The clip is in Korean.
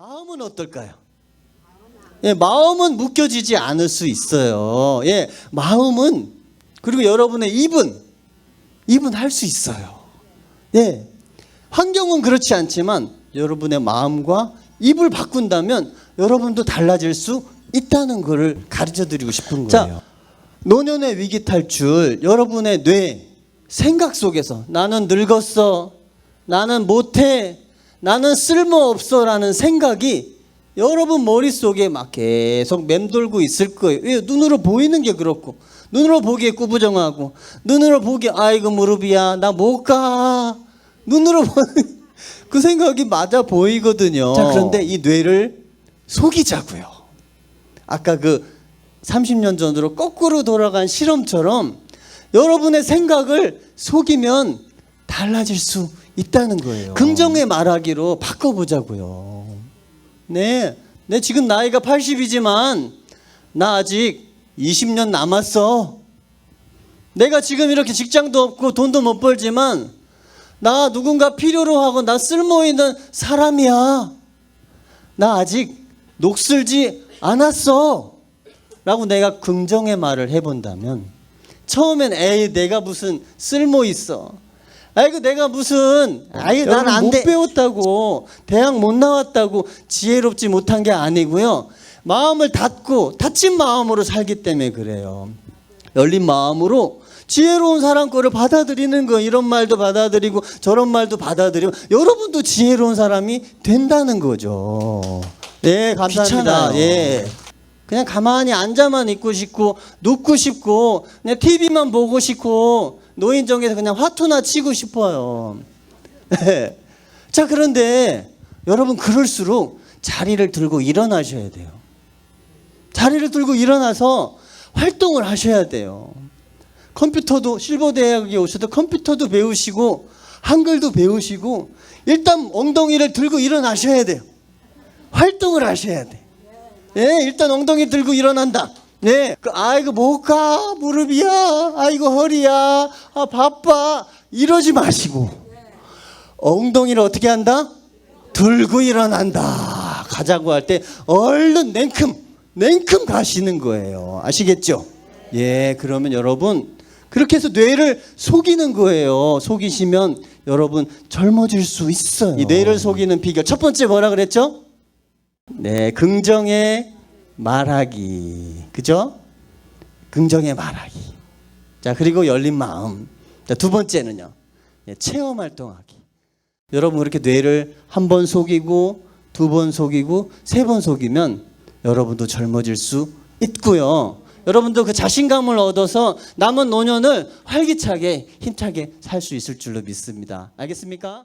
마음은 어떨까요? 예, 마음은 묶여지지 않을 수 있어요. 예, 마음은 그리고 여러분의 입은 입은 할 수 있어요. 예, 환경은 그렇지 않지만 여러분의 마음과 입을 바꾼다면 여러분도 달라질 수 있다는 것을 가르쳐 드리고 싶은 거예요. 자, 노년의 위기 탈출 여러분의 뇌 생각 속에서 나는 늙었어 나는 못해 나는 쓸모없어라는 생각이 여러분 머릿속에 막 계속 맴돌고 있을 거예요. 왜? 눈으로 보이는 게 그렇고 눈으로 보기에 꾸부정하고 눈으로 보기에 아이고 무릎이야 나 못 가. 눈으로 보는 그 생각이 맞아 보이거든요. 자 그런데 이 뇌를 속이자고요. 아까 그 30년 전으로 거꾸로 돌아간 실험처럼 여러분의 생각을 속이면 달라질 수 있다는 거예요. 긍정의 말하기로 바꿔보자고요. 네, 내 지금 나이가 80이지만 나 아직 20년 남았어. 내가 지금 이렇게 직장도 없고 돈도 못 벌지만 나 누군가 필요로 하고 나 쓸모 있는 사람이야. 나 아직 녹슬지 않았어. 라고 내가 긍정의 말을 해본다면 처음엔 에이 내가 무슨 쓸모 있어. 아이고 내가 무슨 아이 난안못 배웠다고 대학 못 나왔다고 지혜롭지 못한 게 아니고요. 마음을 닫고 닫힌 마음으로 살기 때문에 그래요. 열린 마음으로 지혜로운 사람 거를 받아들이는 거 이런 말도 받아들이고 저런 말도 받아들이고 여러분도 지혜로운 사람이 된다는 거죠. 네, 감사합니다. 예. 그냥 가만히 앉아만 있고 싶고 눕고 싶고 그냥 TV만 보고 싶고 노인정에서 그냥 화투나 치고 싶어요. 네. 자 그런데 여러분 그럴수록 자리를 들고 일어나셔야 돼요. 자리를 들고 일어나서 활동을 하셔야 돼요. 컴퓨터도 실버 대학에 오셔도 컴퓨터도 배우시고 한글도 배우시고 일단 엉덩이를 들고 일어나셔야 돼요. 활동을 하셔야 돼. 예, 일단 엉덩이 들고 일어난다. 네, 그, 아이고 못 가, 무릎이야, 아이고 허리야, 아 바빠 이러지 마시고 엉덩이를 어떻게 한다? 들고 일어난다. 가자고 할 때 얼른 냉큼, 냉큼 가시는 거예요. 아시겠죠? 예, 그러면 여러분 그렇게 해서 뇌를 속이는 거예요. 속이시면 여러분 젊어질 수 있어요. 이 뇌를 속이는 비결 첫 번째 뭐라 그랬죠? 네, 긍정의 말하기. 그죠? 긍정의 말하기. 자, 그리고 열린 마음. 자, 두 번째는요. 네, 체험 활동하기. 여러분 그렇게 뇌를 한 번 속이고 두 번 속이고 세 번 속이면 여러분도 젊어질 수 있고요. 여러분도 그 자신감을 얻어서 남은 노년을 활기차게 힘차게 살 수 있을 줄로 믿습니다. 알겠습니까?